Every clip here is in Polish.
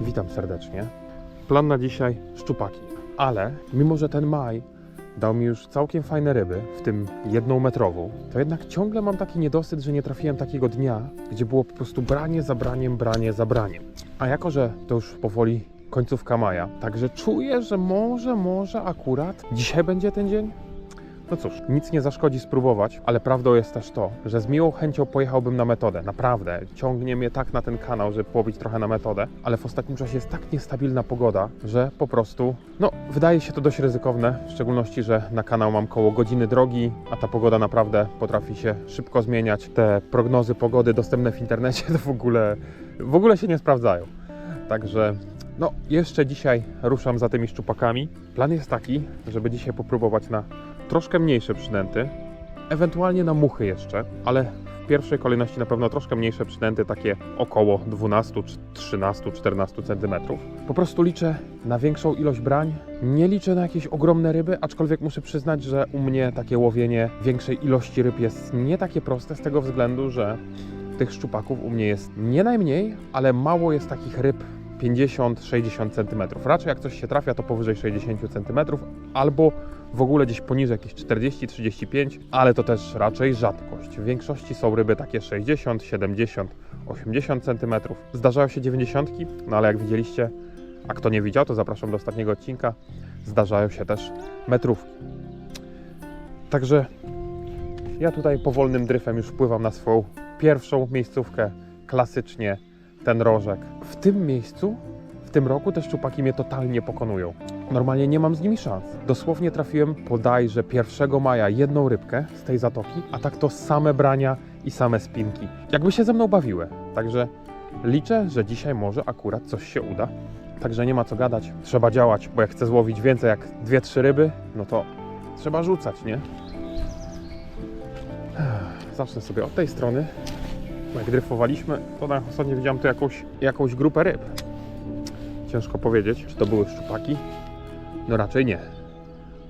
Witam serdecznie. Plan na dzisiaj szczupaki, ale mimo, że ten maj dał mi już całkiem fajne ryby, w tym jedną metrową, to jednak ciągle mam taki niedosyt, że nie trafiłem takiego dnia, gdzie było po prostu branie za braniem, branie za braniem. A jako, że to już powoli końcówka maja, także czuję, że może, może akurat dzisiaj będzie ten dzień. No cóż, nic nie zaszkodzi spróbować, ale prawdą jest też to, że z miłą chęcią pojechałbym na metodę. Naprawdę, ciągnie mnie tak na ten kanał, żeby połowić trochę na metodę, ale w ostatnim czasie jest tak niestabilna pogoda, że po prostu, no, wydaje się to dość ryzykowne, w szczególności, że na kanał mam koło godziny drogi, a ta pogoda naprawdę potrafi się szybko zmieniać. Te prognozy pogody dostępne w internecie to w ogóle, w ogóle się nie sprawdzają. Także no, jeszcze dzisiaj ruszam za tymi szczupakami. Plan jest taki, żeby dzisiaj popróbować na troszkę mniejsze przynęty, ewentualnie na muchy jeszcze, ale w pierwszej kolejności na pewno troszkę mniejsze przynęty, takie około 12, 13, 14 cm. Po prostu liczę na większą ilość brań, nie liczę na jakieś ogromne ryby, aczkolwiek muszę przyznać, że u mnie takie łowienie większej ilości ryb jest nie takie proste z tego względu, że tych szczupaków u mnie jest nie najmniej, ale mało jest takich ryb 50-60 cm. Raczej jak coś się trafia, to powyżej 60 cm, albo w ogóle gdzieś poniżej jakieś 40-35, ale to też raczej rzadkość. W większości są ryby takie 60, 70, 80 cm. Zdarzają się 90, no ale jak widzieliście, a kto nie widział, to zapraszam do ostatniego odcinka. Zdarzają się też metrówki. Także ja tutaj powolnym dryfem już wpływam na swoją pierwszą miejscówkę, klasycznie ten rożek. W tym miejscu, w tym roku te szczupaki mnie totalnie pokonują. Normalnie nie mam z nimi szans. Dosłownie trafiłem bodajże 1 maja jedną rybkę z tej zatoki, a tak to same brania i same spinki. Jakby się ze mną bawiły. Także liczę, że dzisiaj może akurat coś się uda. Także nie ma co gadać. Trzeba działać, bo jak chcę złowić więcej jak 2-3 ryby, no to trzeba rzucać, nie? Zacznę sobie od tej strony. Jak dryfowaliśmy, to na ostatnio widziałem tu jakąś, jakąś grupę ryb. Ciężko powiedzieć, czy to były szczupaki. No raczej nie.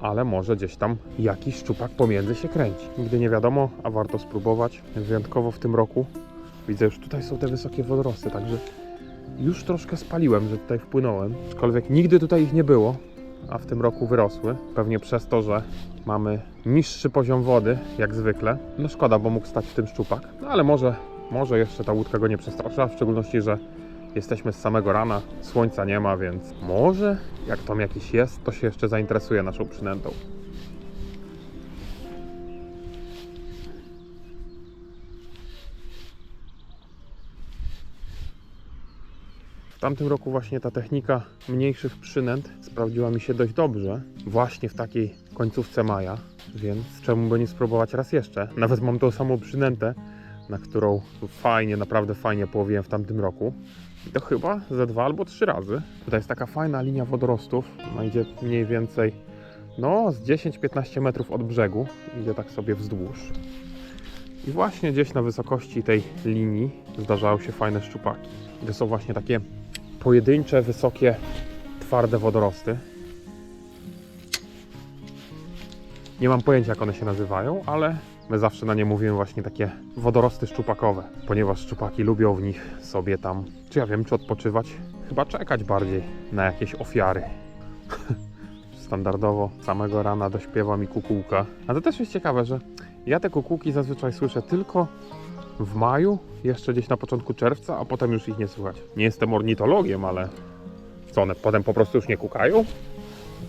Ale może gdzieś tam jakiś szczupak pomiędzy się kręci. Nigdy nie wiadomo, a warto spróbować. Wyjątkowo w tym roku. Widzę, już tutaj są te wysokie wodorosty, także już troszkę spaliłem, że tutaj wpłynąłem. Aczkolwiek nigdy tutaj ich nie było, a w tym roku wyrosły. Pewnie przez to, że mamy niższy poziom wody, jak zwykle. No szkoda, bo mógł stać w tym szczupak. No ale może, może jeszcze ta łódka go nie przestraszyła, w szczególności, że Jesteśmy z samego rana, słońca nie ma, więc może jak tam jakiś jest, to się jeszcze zainteresuje naszą przynętą. W tamtym roku właśnie ta technika mniejszych przynęt sprawdziła mi się dość dobrze, właśnie w takiej końcówce maja, więc czemu by nie spróbować raz jeszcze? Nawet mam tą samą przynętę, na którą fajnie, naprawdę fajnie połowiłem w tamtym roku. I to chyba ze dwa albo trzy razy. Tutaj jest taka fajna linia wodorostów. Ona idzie mniej więcej no, z 10-15 metrów od brzegu. Idzie tak sobie wzdłuż. I właśnie gdzieś na wysokości tej linii zdarzały się fajne szczupaki. To są właśnie takie pojedyncze, wysokie, twarde wodorosty. Nie mam pojęcia, jak one się nazywają, ale my zawsze na nie mówimy właśnie takie wodorosty szczupakowe, ponieważ szczupaki lubią w nich sobie tam, czy ja wiem, czy odpoczywać, chyba czekać bardziej na jakieś ofiary. Standardowo samego rana dośpiewa mi kukułka. A to też jest ciekawe, że ja te kukułki zazwyczaj słyszę tylko w maju, jeszcze gdzieś na początku czerwca, a potem już ich nie słychać. Nie jestem ornitologiem, ale co one potem po prostu już nie kukają?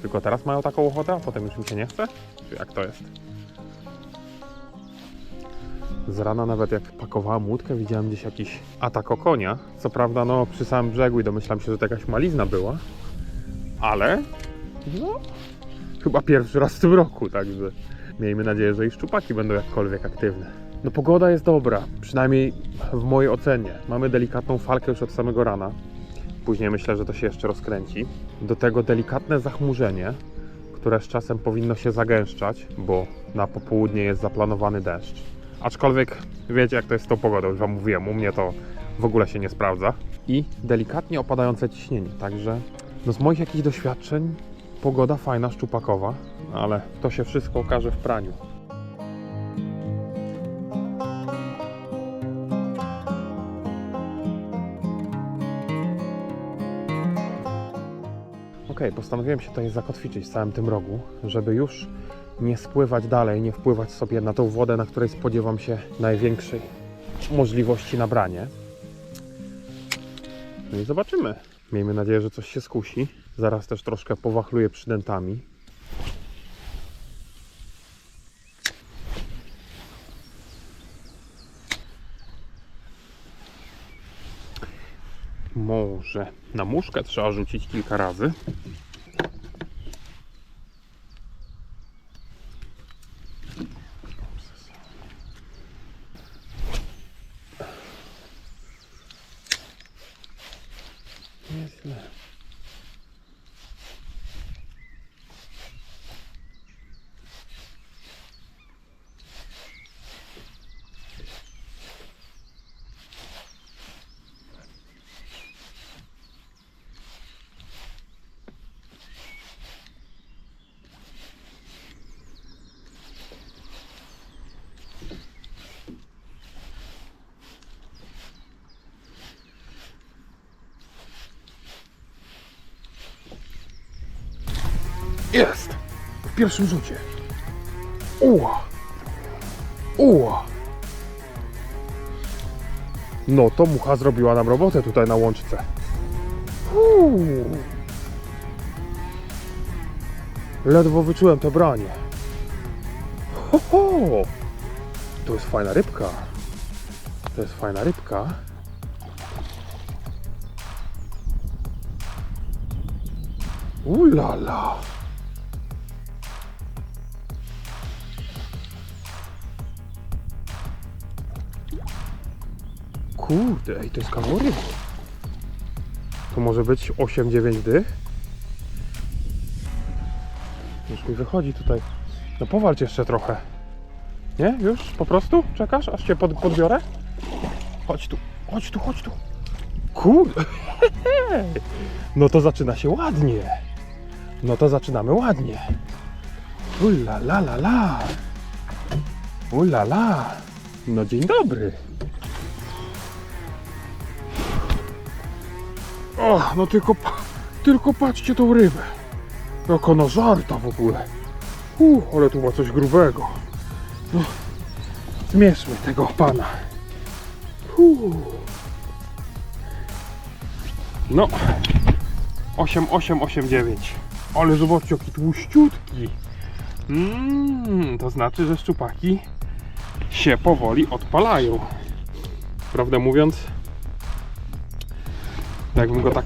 Tylko teraz mają taką ochotę, a potem już im się nie chce? Czy jak to jest? Z rana nawet jak pakowałem łódkę, widziałem gdzieś jakiś atak o konia. Co prawda, no przy samym brzegu i domyślam się, że to jakaś malizna była. Ale, no, chyba pierwszy raz w tym roku, także miejmy nadzieję, że i szczupaki będą jakkolwiek aktywne. No pogoda jest dobra, przynajmniej w mojej ocenie. Mamy delikatną falkę już od samego rana. Później myślę, że to się jeszcze rozkręci. Do tego delikatne zachmurzenie, które z czasem powinno się zagęszczać, bo na popołudnie jest zaplanowany deszcz. Aczkolwiek wiecie, jak to jest z tą pogodą, już Wam mówiłem, u mnie to w ogóle się nie sprawdza. I delikatnie opadające ciśnienie, także no z moich jakichś doświadczeń pogoda fajna, szczupakowa, ale to się wszystko okaże w praniu. Okej, postanowiłem się tutaj zakotwiczyć w całym tym rogu, żeby już nie spływać dalej, nie wpływać sobie na tą wodę, na której spodziewam się największej możliwości na branie. No i zobaczymy. Miejmy nadzieję, że coś się skusi. Zaraz też troszkę powachluję przydętami. Może na muszkę trzeba rzucić kilka razy. Nieźle. Jest! W pierwszym rzucie. Uła! Uła! No to mucha zrobiła nam robotę tutaj na łączce. Uuu. Ledwo wyczułem to branie. Ho, ho. To jest fajna rybka. To jest fajna rybka. Ulala. Kurde, ej, to jest kawał. To może być 8-9 dych? Już mi wychodzi tutaj. No powalcz jeszcze trochę. Nie? Już? Po prostu? Czekasz, aż cię pod, podbiorę? Chodź tu, chodź tu, chodź tu. Kurde. No to zaczyna się ładnie. No to zaczynamy ładnie. Ula la la la. Ula la. No dzień dobry. O, no tylko, tylko patrzcie tą rybę. Jak ona żarta w ogóle. Uh, ale tu ma coś grubego. No, zmierzmy tego pana. Uh. No, 8889. Ale zobaczcie, jaki tłuściutki. Mmm, to znaczy, że szczupaki się powoli odpalają. Prawdę mówiąc, jakbym go tak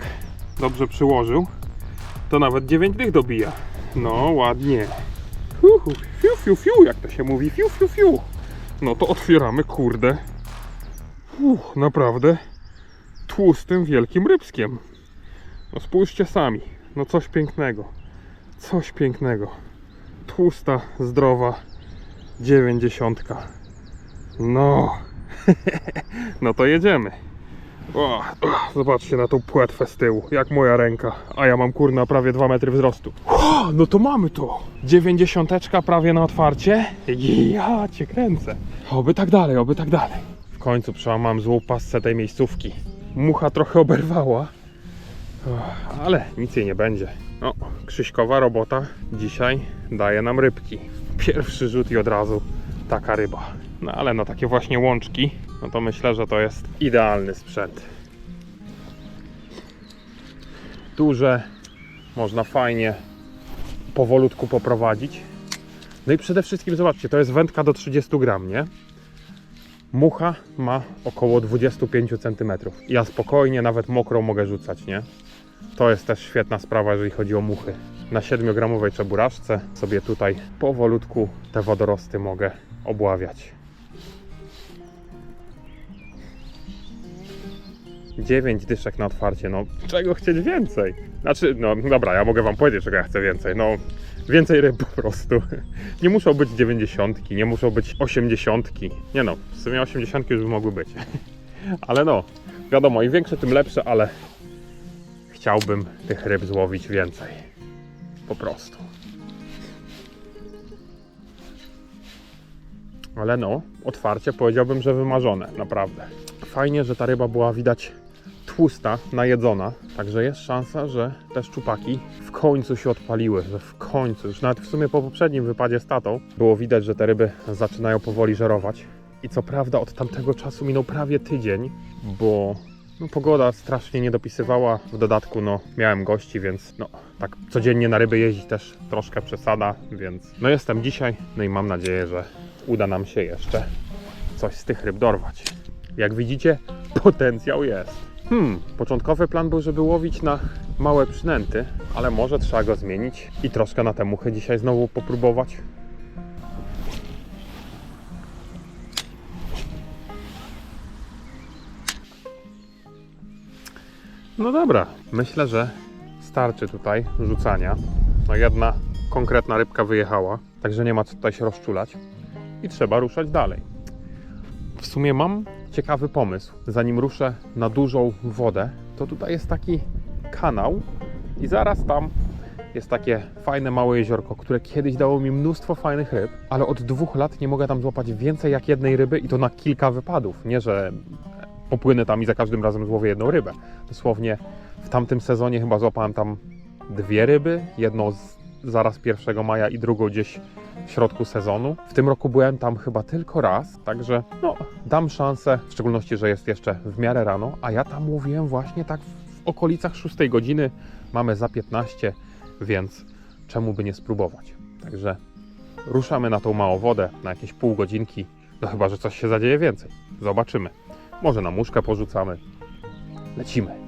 dobrze przyłożył, to nawet 9 dych dobija. No, ładnie. Uhu, fiu, fiu, fiu, jak to się mówi, fiu, fiu, fiu. No to otwieramy, kurde. Uff, naprawdę tłustym, wielkim rybskiem. No spójrzcie sami. No coś pięknego. Coś pięknego. Tłusta, zdrowa, dziewięćdziesiątka. No. no to jedziemy. O, zobaczcie na tą płetwę z tyłu, jak moja ręka, a ja mam kurna prawie 2 metry wzrostu. O, no to mamy to. Dziewięćdziesiąteczka prawie na otwarcie. Ja cię kręcę. Oby tak dalej, oby tak dalej. W końcu przełamałem złą pasce tej miejscówki. Mucha trochę oberwała, ale nic jej nie będzie. Krzyśkowa robota dzisiaj daje nam rybki. Pierwszy rzut i od razu taka ryba. No ale na takie właśnie łączki, no to myślę, że to jest idealny sprzęt. Duże, można fajnie powolutku poprowadzić. No i przede wszystkim zobaczcie, to jest wędka do 30 gram, nie? Mucha ma około 25 cm. Ja spokojnie, nawet mokrą mogę rzucać, nie? To jest też świetna sprawa, jeżeli chodzi o muchy. Na 7-gramowej czeburaszce sobie tutaj powolutku te wodorosty mogę obławiać. 9 dyszek na otwarcie, no czego chcieć więcej? Znaczy, no dobra, ja mogę wam powiedzieć, czego ja chcę więcej, no więcej ryb po prostu. Nie muszą być 90, nie muszą być 80. Nie no, w sumie 80 już by mogły być. Ale no, wiadomo, im większe, tym lepsze, ale chciałbym tych ryb złowić więcej. Po prostu. Ale no, otwarcie powiedziałbym, że wymarzone, naprawdę. Fajnie, że ta ryba była widać tłusta, najedzona. Także jest szansa, że te szczupaki w końcu się odpaliły, że w końcu, już nawet w sumie po poprzednim wypadzie z tatą było widać, że te ryby zaczynają powoli żerować. I co prawda od tamtego czasu minął prawie tydzień, bo no, pogoda strasznie nie dopisywała. W dodatku no, miałem gości, więc no, tak codziennie na ryby jeździć też troszkę przesada, więc no jestem dzisiaj, no i mam nadzieję, że uda nam się jeszcze coś z tych ryb dorwać. Jak widzicie, potencjał jest. Hmm, początkowy plan był, żeby łowić na małe przynęty, ale może trzeba go zmienić i troszkę na te muchy dzisiaj znowu popróbować. No dobra, myślę, że starczy tutaj rzucania. No jedna konkretna rybka wyjechała, także nie ma co tutaj się rozczulać i trzeba ruszać dalej. W sumie mam ciekawy pomysł. Zanim ruszę na dużą wodę, to tutaj jest taki kanał i zaraz tam jest takie fajne małe jeziorko, które kiedyś dało mi mnóstwo fajnych ryb, ale od dwóch lat nie mogę tam złapać więcej jak jednej ryby i to na kilka wypadów. Nie, że popłynę tam i za każdym razem złowię jedną rybę. Dosłownie w tamtym sezonie chyba złapałem tam dwie ryby, jedną z, zaraz 1 maja i drugą gdzieś w środku sezonu. W tym roku byłem tam chyba tylko raz, także no, dam szansę, w szczególności, że jest jeszcze w miarę rano, a ja tam łowiłem właśnie tak w okolicach 6 godziny, mamy za 15, więc czemu by nie spróbować. Także ruszamy na tą małą wodę na jakieś pół godzinki, no chyba, że coś się zadzieje więcej. Zobaczymy. Może na muszkę porzucamy. Lecimy.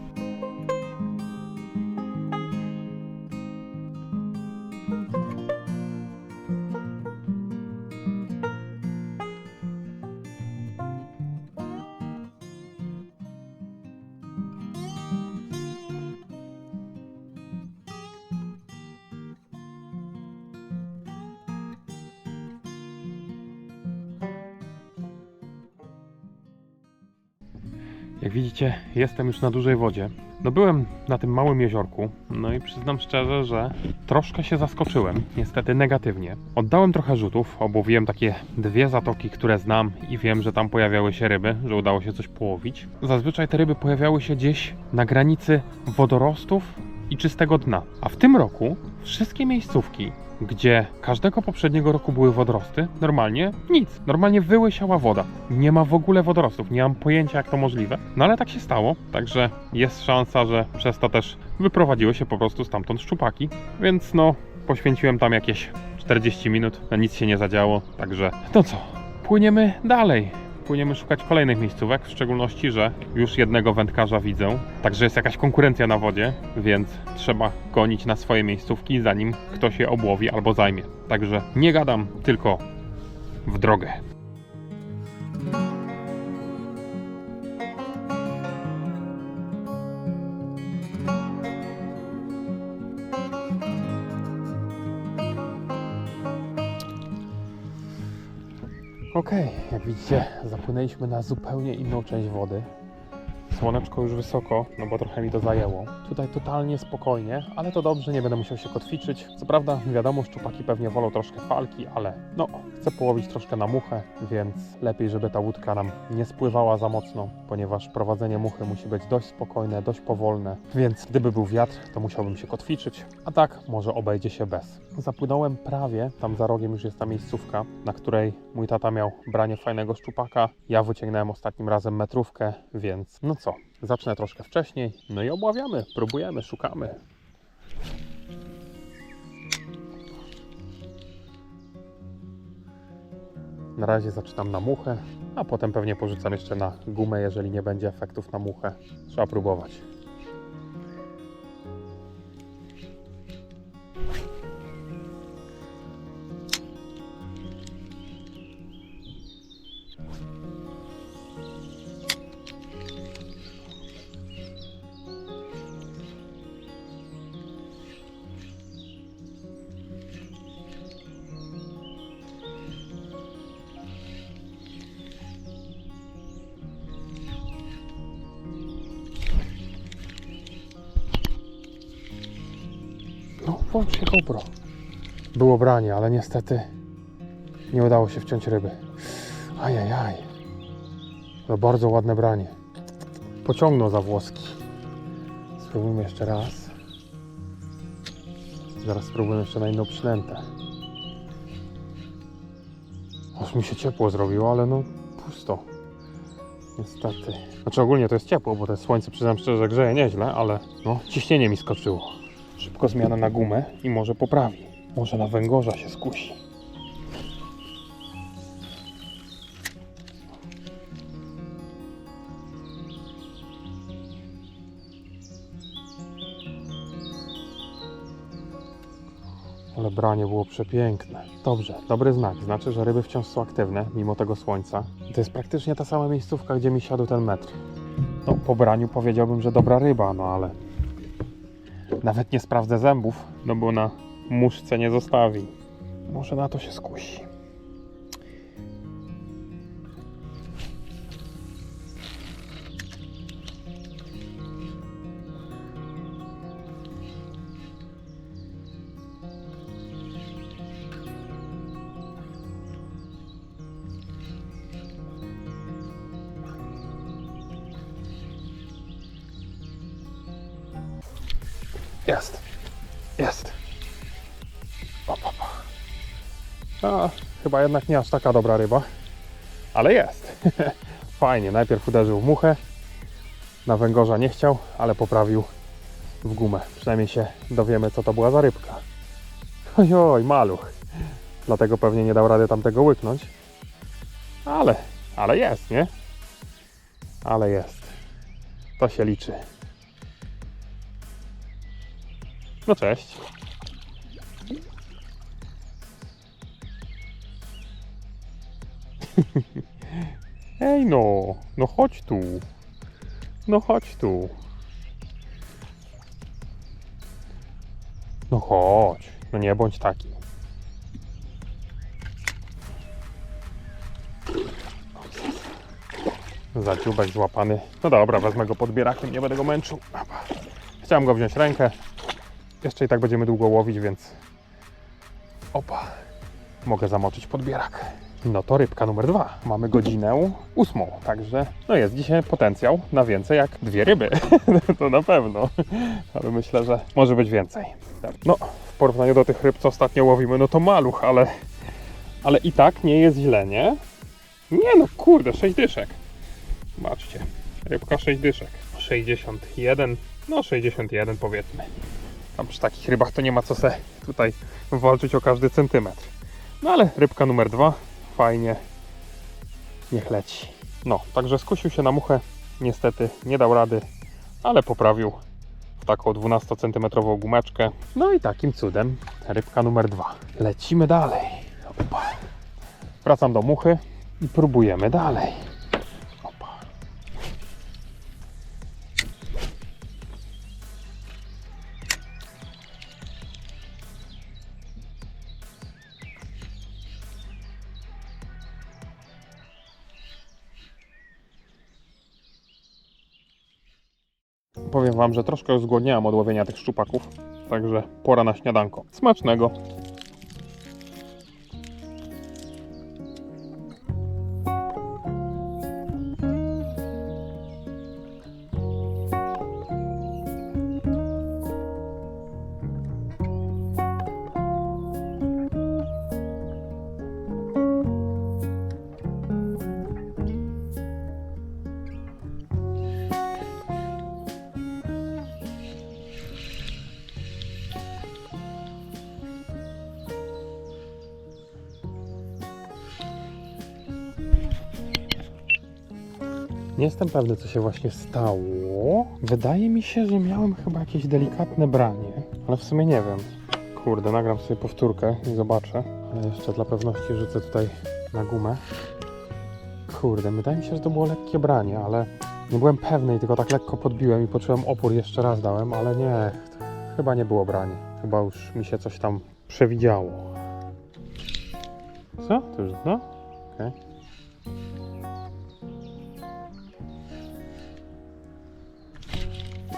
Jestem już na dużej wodzie. No byłem na tym małym jeziorku, no i przyznam szczerze, że troszkę się zaskoczyłem, niestety negatywnie. Oddałem trochę rzutów, obłowiłem takie dwie zatoki, które znam i wiem, że tam pojawiały się ryby, że udało się coś połowić. Zazwyczaj te ryby pojawiały się gdzieś na granicy wodorostów i czystego dna. A w tym roku wszystkie miejscówki, gdzie każdego poprzedniego roku były wodorosty, normalnie nic. Normalnie wyłysiała woda. Nie ma w ogóle wodorostów. Nie mam pojęcia, jak to możliwe. No ale tak się stało, także jest szansa, że przez to też wyprowadziły się po prostu stamtąd szczupaki. Więc no, poświęciłem tam jakieś 40 minut, no nic się nie zadziało, także no co, płyniemy dalej. Płyniemy szukać kolejnych miejscówek, w szczególności, że już jednego wędkarza widzę, także jest jakaś konkurencja na wodzie, więc trzeba gonić na swoje miejscówki, zanim ktoś je obłowi albo zajmie. Także nie gadam, tylko w drogę. Widzicie, zapłynęliśmy na zupełnie inną część wody. Słoneczko już wysoko, no bo trochę mi to zajęło. Tutaj totalnie spokojnie, ale to dobrze, nie będę musiał się kotwiczyć. Co prawda, wiadomo, szczupaki pewnie wolą troszkę falki, ale no, chcę połowić troszkę na muchę, więc lepiej, żeby ta łódka nam nie spływała za mocno, ponieważ prowadzenie muchy musi być dość spokojne, dość powolne, więc gdyby był wiatr, to musiałbym się kotwiczyć, a tak może obejdzie się bez. Zapłynąłem prawie, tam za rogiem już jest ta miejscówka, na której mój tata miał branie fajnego szczupaka. Ja wyciągnąłem ostatnim razem metrówkę, więc no co, zacznę troszkę wcześniej, no i obławiamy, próbujemy, szukamy. Na razie zaczynam na muchę, a potem pewnie porzucam jeszcze na gumę, jeżeli nie będzie efektów na muchę. Trzeba próbować. Włącz się GoPro. Było branie, ale niestety nie udało się wciąć ryby. Ajajaj. No bardzo ładne branie. Pociągnął za włoski. Spróbujmy jeszcze raz. Zaraz spróbujemy jeszcze na inną przynętę. Aż mi się ciepło zrobiło, ale no pusto. Niestety. Znaczy ogólnie to jest ciepło, bo to słońce przyznam szczerze, grzeje nieźle, ale no ciśnienie mi skoczyło. Szybko zmiana na gumę i może poprawi. Może na węgorza się skusi. Ale branie było przepiękne. Dobrze, dobry znak. Znaczy, że ryby wciąż są aktywne, mimo tego słońca. To jest praktycznie ta sama miejscówka, gdzie mi siadł ten metr. No, po braniu powiedziałbym, że dobra ryba, no ale... Nawet nie sprawdzę zębów, no bo na muszce nie zostawi. Może na to się skusi. Jest. Jest. Op, op. A, chyba jednak nie aż taka dobra ryba. Ale jest. Fajnie. Najpierw uderzył w muchę. Na węgorza nie chciał, ale poprawił w gumę. Przynajmniej się dowiemy, co to była za rybka. Ojoj, maluch. Dlatego pewnie nie dał rady tamtego łyknąć. Ale, ale jest, nie? Ale jest. To się liczy. No cześć. Ej no, no chodź tu. No chodź tu. No chodź, no nie bądź taki. Zadziubek złapany. No dobra, wezmę go podbierakiem, nie będę go męczył. Chciałem go wziąć rękę. Jeszcze i tak będziemy długo łowić, więc opa, mogę zamoczyć podbierak. No to rybka numer dwa. Mamy godzinę ósmą, także no jest dzisiaj potencjał na więcej jak dwie ryby. to na pewno, ale myślę, że może być więcej. No, w porównaniu do tych ryb, co ostatnio łowimy, no to maluch, ale, ale i tak nie jest źle, nie? Nie no, kurde, 6 dyszek. Zobaczcie, rybka 6 dyszek. 61, no 61 powiedzmy. Tam przy takich rybach to nie ma co se tutaj walczyć o każdy centymetr. No ale rybka numer dwa, fajnie, niech leci. No, także skusił się na muchę, niestety nie dał rady, ale poprawił w taką 12 centymetrową gumeczkę. No i takim cudem rybka numer dwa. Lecimy dalej. Opa. Wracam do muchy i próbujemy dalej. Powiem Wam, że troszkę zgłodniałem od łowienia tych szczupaków, także pora na śniadanko. Smacznego! Nie jestem pewny, co się właśnie stało. Wydaje mi się, że miałem chyba jakieś delikatne branie, ale w sumie nie wiem. Kurde, nagram sobie powtórkę i zobaczę. Ale jeszcze dla pewności rzucę tutaj na gumę. Kurde, wydaje mi się, że to było lekkie branie, ale nie byłem pewny tylko tak lekko podbiłem i poczułem opór, jeszcze raz dałem, ale nie, chyba nie było branie. Chyba już mi się coś tam przewidziało. Co? To już no? Okej.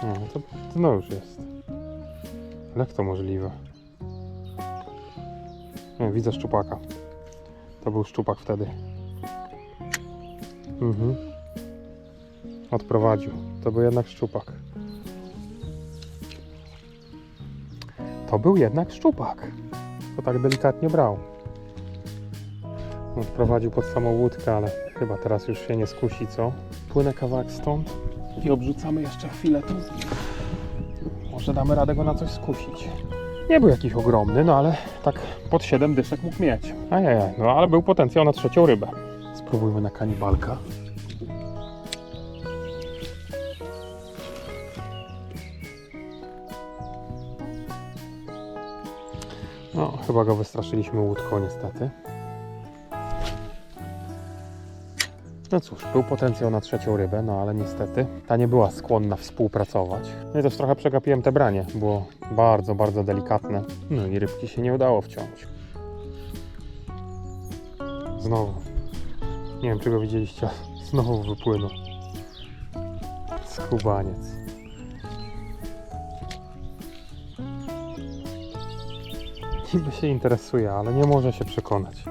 No, to, no już jest. Ale Jak to możliwe? Nie, widzę szczupaka. To był szczupak wtedy. Mhm. Odprowadził. To był jednak szczupak. to był jednak szczupak. To tak delikatnie brał. Odprowadził pod samą łódkę, ale chyba teraz już się nie skusi, co? Płynę kawałek stąd i obrzucamy jeszcze chwilę tu. Może damy radę go na coś skusić. Nie był jakiś ogromny, no ale tak pod 7 dyszek mógł mieć. Ajajaj, no ale był potencjał na trzecią rybę. Spróbujmy na kanibalka. No, chyba go wystraszyliśmy łódką niestety. No cóż, był potencjał na trzecią rybę, no ale niestety ta nie była skłonna współpracować. No i też trochę przegapiłem te branie, było bardzo, bardzo delikatne. No i rybki się nie udało wciąć. Znowu. Nie wiem, czy go widzieliście. Znowu wypłynął. Skubaniec. Niby się interesuje, ale nie może się przekonać.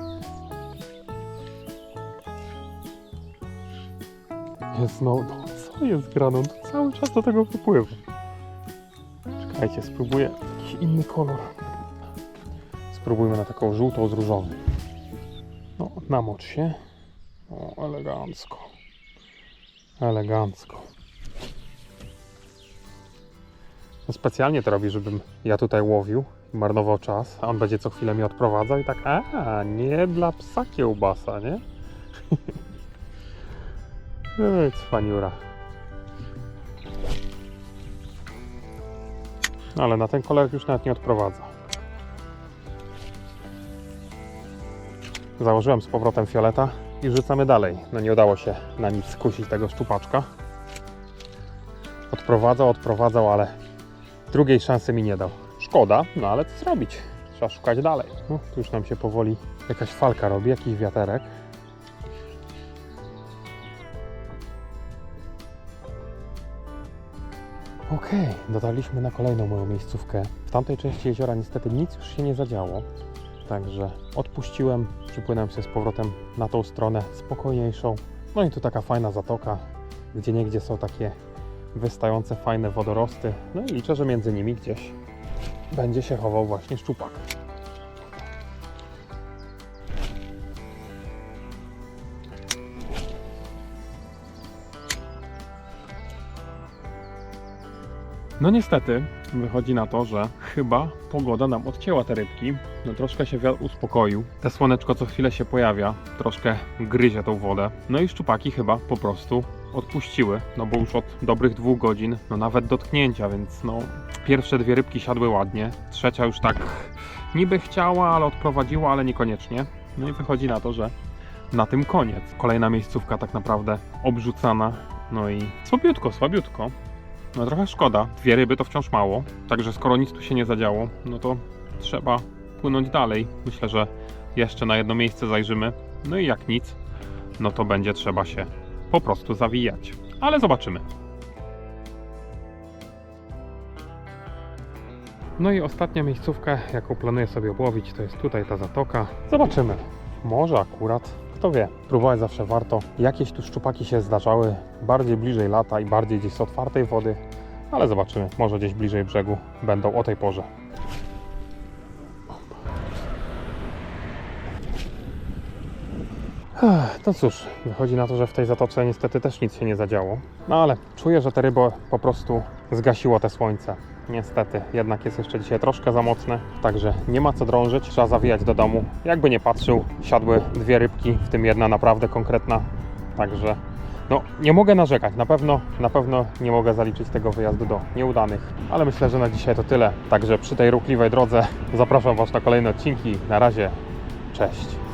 Jest znowu. No, co jest graną? To cały czas do tego wypływa. Czekajcie, spróbuję jakiś inny kolor. Spróbujmy na taką żółtą z różowym. No, namocz się. O, elegancko. Elegancko. No, specjalnie to robi, żebym ja tutaj łowił i marnował czas, a on będzie co chwilę mnie odprowadzał i tak, a nie dla psa kiełbasa, nie? Ej, cwaniura. Ale na ten kolor już nawet nie odprowadza. Założyłem z powrotem fioleta i rzucamy dalej. No nie udało się na nic skusić tego szczupaczka. Odprowadzał, odprowadzał, ale drugiej szansy mi nie dał. Szkoda, no ale co zrobić? Trzeba szukać dalej. No, tu już nam się powoli jakaś falka robi, jakiś wiaterek. Okej, dotarliśmy na kolejną moją miejscówkę. W tamtej części jeziora niestety nic już się nie zadziało. Także odpuściłem, przypłynąłem się z powrotem na tą stronę spokojniejszą. No i tu taka fajna zatoka, gdzie niegdzie są takie wystające fajne wodorosty. No i liczę, że między nimi gdzieś będzie się chował właśnie szczupak. No niestety, wychodzi na to, że chyba pogoda nam odcięła te rybki. No troszkę się wiatr uspokoił. Te słoneczko co chwilę się pojawia, troszkę gryzie tą wodę. No i szczupaki chyba po prostu odpuściły, no bo już od dobrych dwóch godzin, no nawet dotknięcia, więc no pierwsze dwie rybki siadły ładnie, trzecia już tak niby chciała, ale odprowadziła, ale niekoniecznie. No i wychodzi na to, że na tym koniec. Kolejna miejscówka tak naprawdę obrzucana, no i słabiutko, słabiutko. No trochę szkoda, dwie ryby to wciąż mało, także skoro nic tu się nie zadziało, no to trzeba płynąć dalej. Myślę, że jeszcze na jedno miejsce zajrzymy, no i jak nic, no to będzie trzeba się po prostu zawijać. Ale zobaczymy. No i ostatnia miejscówka, jaką planuję sobie obłowić, to jest tutaj ta zatoka. Zobaczymy. Może akurat, kto wie. Próbować zawsze warto. Jakieś tu szczupaki się zdarzały bardziej bliżej lata i bardziej gdzieś z otwartej wody, ale zobaczymy. Może gdzieś bliżej brzegu będą o tej porze. No cóż, wychodzi na to, że w tej zatoce niestety też nic się nie zadziało. No ale czuję, że te ryby po prostu zgasiło te słońce. Niestety, jednak jest jeszcze dzisiaj troszkę za mocne, także nie ma co drążyć, trzeba zawijać do domu. Jakby nie patrzył, siadły dwie rybki, w tym jedna naprawdę konkretna, także no nie mogę narzekać, na pewno, na pewno nie mogę zaliczyć tego wyjazdu do nieudanych, ale myślę, że na dzisiaj to tyle. Także przy tej ruchliwej drodze zapraszam Was na kolejne odcinki. Na razie, cześć.